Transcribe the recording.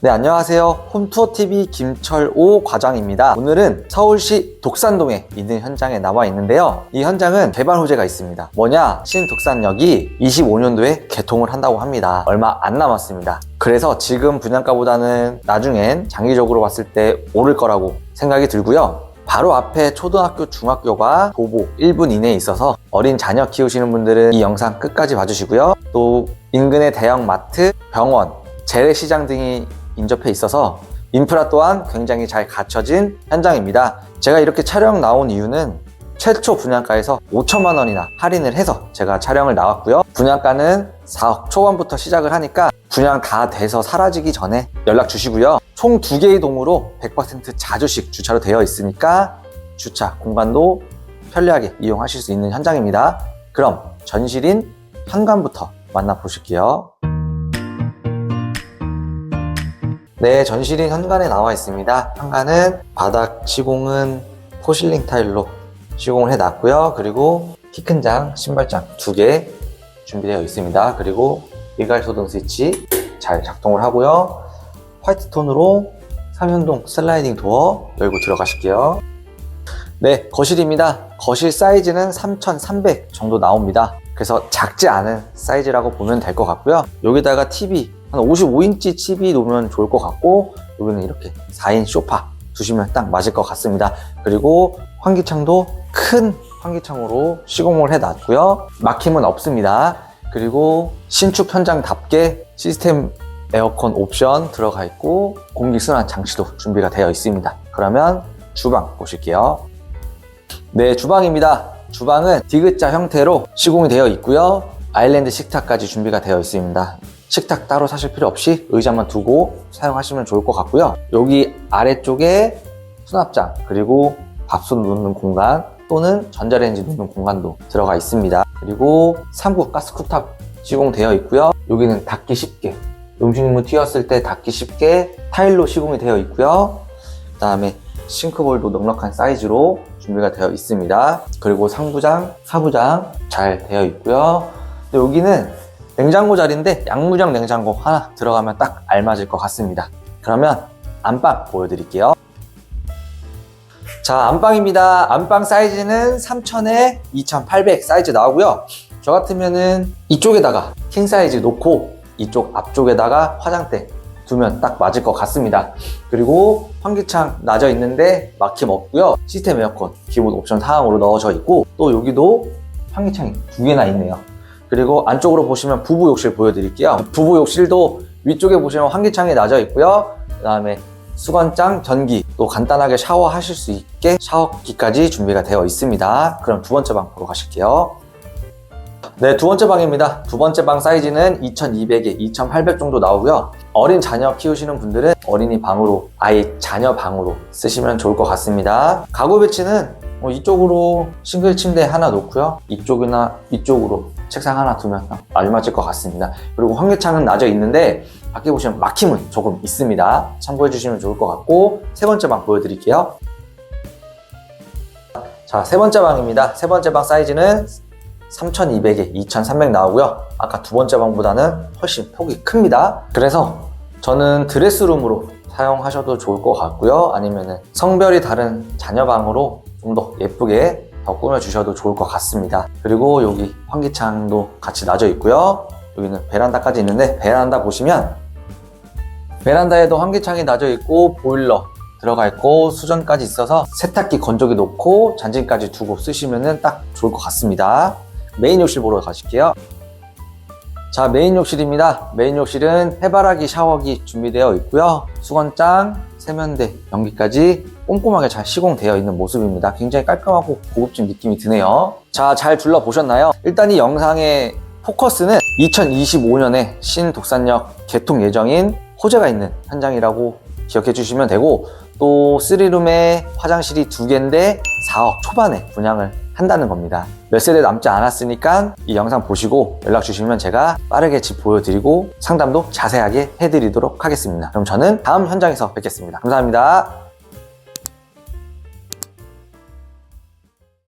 네, 안녕하세요. 홈투어TV 김철오 과장입니다. 오늘은 서울시 독산동에 있는 현장에 나와 있는데요. 이 현장은 개발 호재가 있습니다. 뭐냐? 신독산역이 25년도에 개통을 한다고 합니다. 얼마 안 남았습니다. 그래서 지금 분양가보다는 나중엔 장기적으로 봤을 때 오를 거라고 생각이 들고요. 바로 앞에 초등학교, 중학교가 도보 1분 이내에 있어서 어린 자녀 키우시는 분들은 이 영상 끝까지 봐주시고요. 또 인근의 대형 마트, 병원, 재래시장 등이 인접해 있어서 인프라 또한 굉장히 잘 갖춰진 현장입니다. 제가 이렇게 촬영 나온 이유는 최초 분양가에서 5천만 원이나 할인을 해서 제가 촬영을 나왔고요. 분양가는 4억 초반부터 시작을 하니까 분양 다 돼서 사라지기 전에 연락 주시고요. 총 두 개의 동으로 100% 자주식 주차로 되어 있으니까 주차 공간도 편리하게 이용하실 수 있는 현장입니다. 그럼 전실인 현관부터 만나보실게요. 네, 전실인 현관에 나와 있습니다. 현관은 바닥 시공은 포실링 타일로 시공을 해놨고요. 그리고 키 큰 장, 신발장 두 개 준비되어 있습니다. 그리고 일괄 소등 스위치 잘 작동을 하고요. 화이트 톤으로 3연동 슬라이딩 도어 열고 들어가실게요. 네, 거실입니다. 거실 사이즈는 3,300 정도 나옵니다. 그래서 작지 않은 사이즈라고 보면 될 것 같고요. 여기다가 TV 한 55인치 TV 놓으면 좋을 것 같고 여기는 이렇게 4인 소파 두시면 딱 맞을 것 같습니다. 그리고 환기창도 큰 환기창으로 시공을 해놨고요. 막힘은 없습니다. 그리고 신축 현장답게 시스템 에어컨 옵션 들어가 있고 공기순환 장치도 준비가 되어 있습니다. 그러면 주방 보실게요. 네, 주방입니다. 주방은 디귿자 형태로 시공이 되어 있고요. 아일랜드 식탁까지 준비가 되어 있습니다. 식탁 따로 사실 필요 없이 의자만 두고 사용하시면 좋을 것 같고요. 여기 아래쪽에 수납장 그리고 밥솥 놓는 공간 또는 전자레인지 놓는 공간도 들어가 있습니다. 그리고 3구 가스 쿡탑 시공되어 있고요. 여기는 닫기 쉽게 음식물 튀었을 때 닫기 쉽게 타일로 시공이 되어 있고요. 그 다음에 싱크볼도 넉넉한 사이즈로 준비가 되어 있습니다. 그리고 상부장, 하부장 잘 되어 있고요. 여기는 냉장고 자리인데 양무장 냉장고 하나 들어가면 딱 알맞을 것 같습니다. 그러면 안방 보여드릴게요. 자, 안방입니다. 안방 사이즈는 3000에 2800 사이즈 나오고요. 저 같으면은 이쪽에다가 킹 사이즈 놓고 이쪽 앞쪽에다가 화장대 두면 딱 맞을 것 같습니다. 그리고 환기창 나져 있는데 막힘 없고요. 시스템 에어컨 기본 옵션 사항으로 넣어져 있고 또 여기도 환기창이 두 개나 있네요. 그리고 안쪽으로 보시면 부부 욕실 보여드릴게요. 부부 욕실도 위쪽에 보시면 환기창이 나져 있고요. 그 다음에 수건장, 전기, 또 간단하게 샤워하실 수 있게 샤워기까지 준비가 되어 있습니다. 그럼 두 번째 방 보러 가실게요. 네, 두 번째 방입니다. 두 번째 방 사이즈는 2200에 2800 정도 나오고요. 어린 자녀 키우시는 분들은 어린이 방으로, 아이 자녀 방으로 쓰시면 좋을 것 같습니다. 가구 배치는 뭐 이쪽으로 싱글 침대 하나 놓고요. 이쪽이나 이쪽으로 책상 하나 두면 알맞을 것 같습니다. 그리고 환기창은 나져 있는데 밖에 보시면 막힘은 조금 있습니다. 참고해 주시면 좋을 것 같고 세 번째 방 보여드릴게요. 자, 세 번째 방입니다. 세 번째 방 사이즈는 3200에 2300 나오고요. 아까 두 번째 방보다는 훨씬 폭이 큽니다. 그래서 저는 드레스룸으로 사용하셔도 좋을 것 같고요. 아니면 성별이 다른 자녀 방으로 좀 더 예쁘게 더 꾸며주셔도 좋을 것 같습니다. 그리고 여기 환기창도 같이 놔져 있고요. 여기는 베란다까지 있는데 베란다 보시면 베란다에도 환기창이 놔져 있고 보일러 들어가 있고 수전까지 있어서 세탁기 건조기 놓고 잔진까지 두고 쓰시면 딱 좋을 것 같습니다. 메인 욕실 보러 가실게요. 자, 메인 욕실입니다. 메인 욕실은 해바라기 샤워기 준비되어 있고요. 수건장, 세면대, 변기까지 꼼꼼하게 잘 시공되어 있는 모습입니다. 굉장히 깔끔하고 고급진 느낌이 드네요. 자, 잘 둘러보셨나요? 일단 이 영상의 포커스는 2025년에 신독산역 개통 예정인 호재가 있는 현장이라고 기억해 주시면 되고 또 3룸에 화장실이 두 개인데 4억 초반에 분양을 한다는 겁니다. 몇 세대 남지 않았으니까 이 영상 보시고 연락 주시면 제가 빠르게 집 보여드리고 상담도 자세하게 해드리도록 하겠습니다. 그럼 저는 다음 현장에서 뵙겠습니다. 감사합니다.